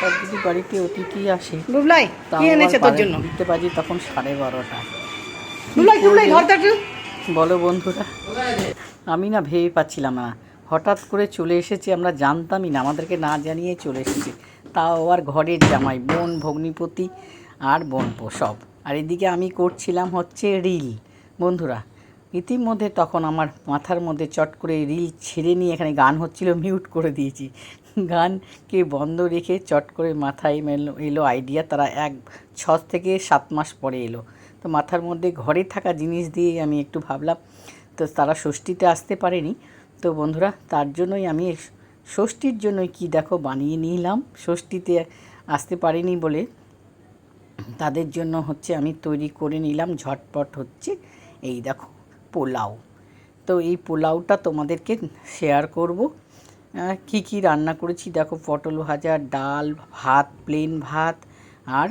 যদি বাড়িতে অতিথি আসে বুবলাই কি এনেছে তোর জন্য? দিতে পারি তখন সাড়ে বারোটা। বুবলাই বুবলাই বলো বন্ধুরা আমি না ভেবে পাচ্ছিলাম না। হঠাৎ করে চলে এসেছি আমরা জানতামই না আমাদেরকে না জানিয়ে চলে এসেছি। তাও আবার ঘরের জামাই বোন ভগ্নিপতি আর বোনপো সব। আর এদিকে আমি করছিলাম হচ্ছে রিল। বন্ধুরা ইতিমধ্যে তখন আমার মাথার মধ্যে চট করে রিল ছেড়ে নিয়ে এখানে গান হচ্ছিল মিউট করে দিয়েছি। গানকে বন্ধ রেখে চট করে মাথায় এলো এলো আইডিয়া তারা এক ছ থেকে সাত মাস পরে এলো। তো মাথার মধ্যে ঘরে থাকা জিনিস দিয়ে আমি একটু ভাবলাম, তো তারা ষষ্ঠীতে আসতে পারেনি। তো বন্ধুরা, তার জন্যই আমি ষষ্ঠীর জন্যই কি দেখো বানিয়ে নিলাম। ষষ্ঠীতে আসতে পারিনি বলে তাদের জন্য হচ্ছে আমি তৈরি করে নিলাম, ঝটপট হচ্ছে এই দেখো পোলাও। তো এই পোলাওটা তোমাদেরকে শেয়ার করব। কি কি রান্না করেছি? দেখো, পটল ভাজা, ডাল, ভাত প্লেন ভাত, আর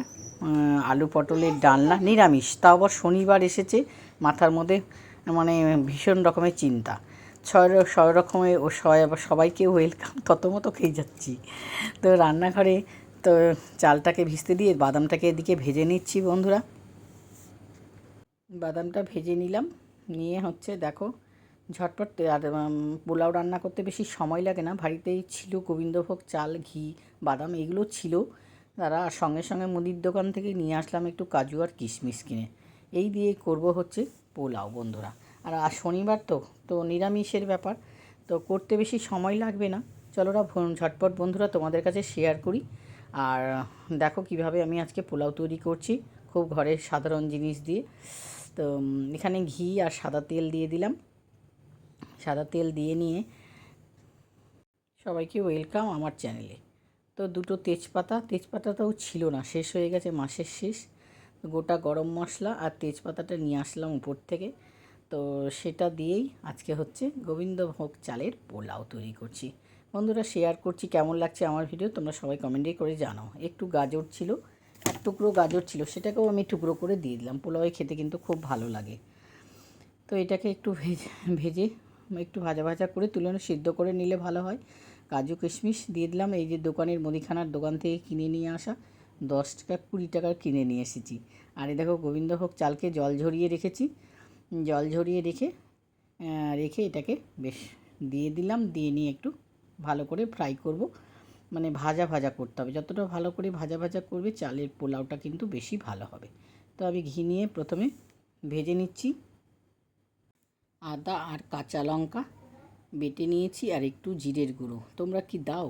আলু পটলের ডালনা, নিরামিষ। তা আবার শনিবার এসেছে, মাথার মধ্যে মানে ভীষণ রকমের চিন্তা। ছয় ছয় রকমের, ও সবাই আবার সবাইকে ওয়েলকাম তত মতো খেয়ে যাচ্ছি। তো রান্নাঘরে, তো চালটাকে ভিজতে দিয়ে বাদামটাকে এদিকে ভেজে নিচ্ছি বন্ধুরা। বাদামটা ভেজে নিলাম, নিয়ে হচ্ছে, দেখো ঝটপট, আর পোলাও রান্না করতে বেশি সময় লাগে না। বাড়িতেই ছিল গোবিন্দভোগ, চাল, ঘি, বাদাম, এগুলো ছিল। তারা আর সঙ্গে সঙ্গে মুদির দোকান থেকে নিয়ে আসলাম একটু কাজু আর কিশমিশ কিনে। এই দিয়ে করব হচ্ছে পোলাও, বন্ধুরা। আর, আজ শনিবার তো তো নিরামিষের ব্যাপার। তো করতে বেশি সময় লাগবে না। চলোরা ঝটপট, বন্ধুরা, তোমাদের কাছে শেয়ার করি। আর, দেখো কীভাবে আমি আজকে পোলাও তৈরি করছি। খুব ঘরের সাধারণ জিনিস দিয়ে। তো এখানে ঘি আর সাদা তেল দিয়ে দিলাম। সাদা তেল দিয়ে নিয়ে সবাইকে ওয়েলকাম আমার চ্যানেলে। তো দুটো তেজপাতা, তেজপাতাটাও ছিল না, শেষ হয়ে গেছে মাসের শেষ। গোটা গরম মশলা আর তেজপাতাটা নিয়ে আসলাম উপর থেকে। তো সেটা দিয়েই আজকে হচ্ছে গোবিন্দভোগ চালের পোলাও তৈরি করছি। বন্ধুরা শেয়ার করছি, কেমন লাগছে আমার ভিডিও তোমরা সবাই কমেন্টে করে জানাও। একটু গাজর ছিল, এক টুকরো গাজর ছিল, সেটাকেও আমি টুকরো করে দিয়ে দিলাম। পোলাওয়ে খেতে কিন্তু খুব ভালো লাগে। তো এটাকে একটু ভেজে ভেজে একটু ভাজা ভাজা করে তুলে সিদ্ধ করে নিলে ভালো হয়। কাজু কিশমিশ দিয়ে দিলাম, এই যে দোকানের মুদিখানার দোকান থেকে কিনে নিয়ে আসা, দশ টাকা কুড়ি টাকার কিনে নিয়ে এসেছি। আর এই দেখো গোবিন্দভোগ চালকে জল ঝরিয়ে রেখেছি। জল ঝরিয়ে রেখে রেখে এটাকে বেশ দিয়ে দিলাম, দিয়ে নিয়ে একটু ভালো করে ফ্রাই করব। মানে ভাজা ভাজা করতে হবে। যতটা ভালো করে ভাজা ভাজা করবে, চালের পোলাওটা কিন্তু বেশি ভালো হবে। তো আমি ঘি নিয়ে প্রথমে ভেজে নিচ্ছি। আদা আর কাঁচা লঙ্কা বেটে নিয়েছি আর একটু জিরের গুঁড়ো। তোমরা কি দাও?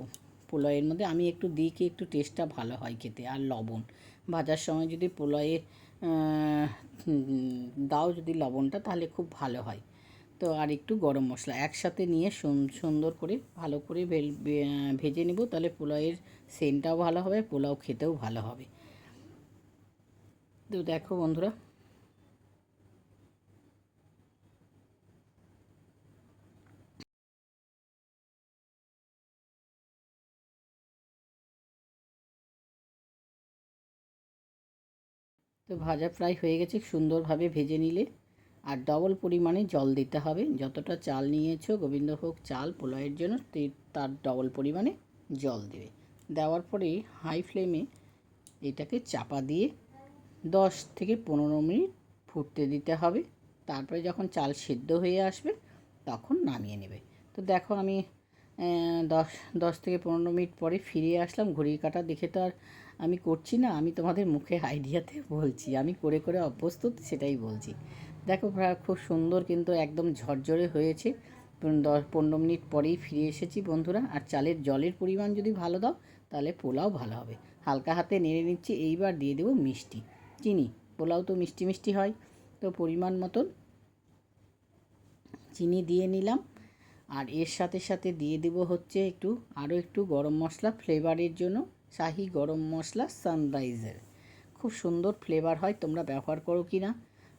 পোলাওয়ের মধ্যে আমি একটু দিই কি একটু টেস্টটা ভালো হয় খেতে আর লবণ। ভাজার সময় যদি পোলাওয়ে আহ, হুম, দাও যদি লবণটা তাহলে খুব ভালো হয়। তো আর একটু গরম মশলা একসাথে নিয়ে সুন- সুন্দর করে ভালো করে ভেজে নেব তাহলে পোলাওয়ের সেন্টটাও ভালো হবে পোলাও খেতেও ভালো হবে। তো দেখো বন্ধুরা তো ভাজা প্রায় হয়ে গেছে, সুন্দরভাবে ভেজে নিলে। আর ডবল পরিমাণে জল দিতে হবে। যতটা চাল নিয়েছো গোবিন্দভোগ চাল পোলাওয়ের জন্য তার ডবল পরিমাণে জল দেবে। দেওয়ার পরে হাই ফ্লেমে এটাকে চাপা দিয়ে দশ থেকে পনেরো মিনিট ফুটতে দিতে হবে। তারপরে যখন চাল সেদ্ধ হয়ে আসবে, তখন নামিয়ে নেবে। তো দেখো আমি দশ দশ থেকে পনেরো মিনিট পরে ফিরে আসলাম, ঘড়ির কাটা দেখে তো আর আমি করছি না, আমি তোমাদের মুখে আইডিয়াতে বলছি, আমি করে করে অভ্যস্ত সেটাই বলছি। দেখো খুব সুন্দর কিন্তু একদম ঝরঝরে হয়েছে দশ, পনেরো মিনিট পরেই ফিরে এসেছি বন্ধুরা, আর চালের জলের পরিমাণ যদি ভালো দাও, তাহলে পোলাও ভালো হবে। হালকা হাতে নেড়ে নিচ্ছি, এইবার দিয়ে দেবো মিষ্টি, চিনি, পোলাও তো মিষ্টি মিষ্টি হয়, তো পরিমাণ মতন চিনি দিয়ে নিলাম। আর এর সাথে সাথে দিয়ে দেবো হচ্ছে একটু, আরও একটু গরম মশলা ফ্লেভারের জন্য শাহি গরম মশলা সানরাইজের খুব সুন্দর ফ্লেভার হয়, তোমরা ব্যবহার করো কি না?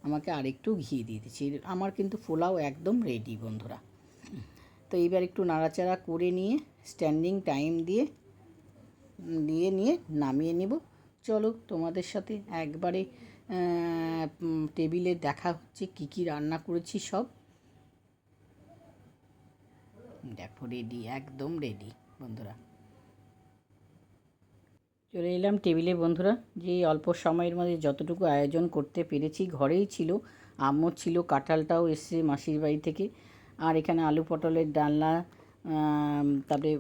আমাকে আরেকটু ঘি দিয়ে দিচ্ছি। আমার কিন্তু পোলাও একদম রেডি বন্ধুরা। তো এইবার একটু নাড়াচাড়া করে নিয়ে স্ট্যান্ডিং টাইম দিয়ে দিয়ে নিয়ে নামিয়ে নেব। চলো তোমাদের সাথে একবারে টেবিলে দেখা হচ্ছে কী কী রান্না করেছি সব। দেখো রেডি একদম রেডি বন্ধুরা। চলে এলাম টেবিলে, বন্ধুরা। যে অল্প সময়ের মধ্যে যতটুকু আয়োজন করতে পেরেছি, ঘরেই ছিল। আমও ছিল, কাঁঠালটাও এসছে মাসির বাড়ি থেকে। আর এখানে আলু পটলের ডালনা তারপরে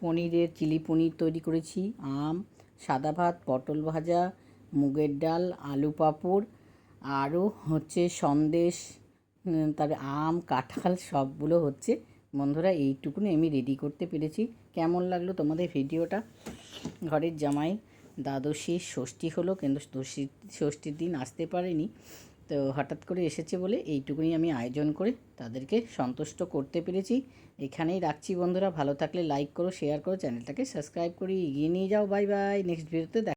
পনিরের চিলি পনির তৈরি করেছি, আম, সাদা ভাত, পটল ভাজা, মুগের ডাল, আলু পাঁপড়, আরও হচ্ছে সন্দেশ তারপরে আম, কাঁঠাল সবগুলো হচ্ছে বন্ধুরা, এইটুকুনি আমি রেডি করতে পেরেছি। কেমন লাগল তোমাদের ভিডিওটা ঘরের জামাই দ্বাদশী ষষ্ঠী হলো, কিন্তু ষষ্ঠীর দিন আসতে পারেনি। তো হঠাৎ করে এসেছে বলে এইটুকুনি আমি আয়োজন করে তাদেরকে সন্তুষ্ট করতে পেরেছি। এখানেই রাখছি বন্ধুরা, ভালো থাকলে লাইক করো শেয়ার করো চ্যানেলটাকে সাবস্ক্রাইব করে এগিয়ে নিয়ে যাও। বাই বাই নেক্সট ভিডিওতে